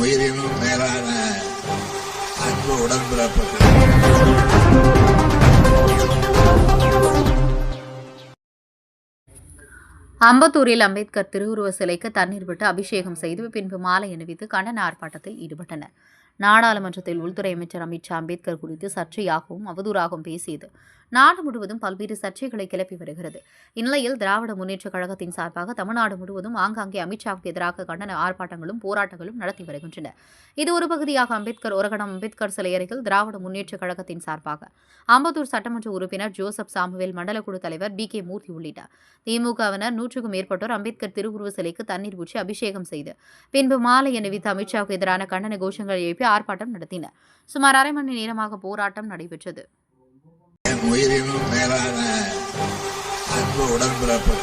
உயிரினும் மேலான அன்பு உடன்பிறப்புகள். அம்பத்தூரில் அம்பேத்கர் திருவுருவ சிலைக்கு தண்ணீர் விட்டு அபிஷேகம் செய்து பின்பு மாலை அணிவித்து கண்டன ஆர்ப்பாட்டத்தில் ஈடுபட்டனர். நாடாளுமன்றத்தில் உள்துறை அமைச்சர் அமித்ஷா அம்பேத்கர் குறித்து சர்ச்சையாகவும் அவதூறாகவும் பேசியது. நாடு முழுவதும் பல்வேறு சர்ச்சைகளை கிளப்பி வருகிறது. இந்நிலையில் திராவிட முன்னேற்றக் கழகத்தின் சார்பாக தமிழ்நாடு முழுவதும் ஆங்காங்கே அமித்ஷாவுக்கு எதிராக கண்டன ஆர்ப்பாட்டங்களும் போராட்டங்களும் நடத்தி வருகின்றன. இது ஒரு பகுதியாக அம்பேத்கர் ஒரகடம் அம்பேத்கர் சிலை அருகில் திராவிட முன்னேற்றக் கழகத்தின் சார்பாக அம்பத்தூர் சட்டமன்ற உறுப்பினர் ஜோசப் சாமுவேல் மண்டலக்குழு தலைவர் பி கே மூர்த்தி உள்ளிட்ட திமுகவினர் நூற்றுக்கும் மேற்பட்டோர் அம்பேத்கர் திருவுருவ சிலைக்கு தண்ணீர் ஊற்றி அபிஷேகம் செய்து பின்பு மாலை அணிவித்து அமித்ஷாவுக்கு எதிரான கண்டன கோஷங்களை எழுப்பி ஆர்ப்பாட்டம் நடத்தினர் சுமார் அரை மணி நேரமாக போராட்டம் நடைபெற்றது. உயிரினும் மேலான அன்பு உடன்பிறப்பு.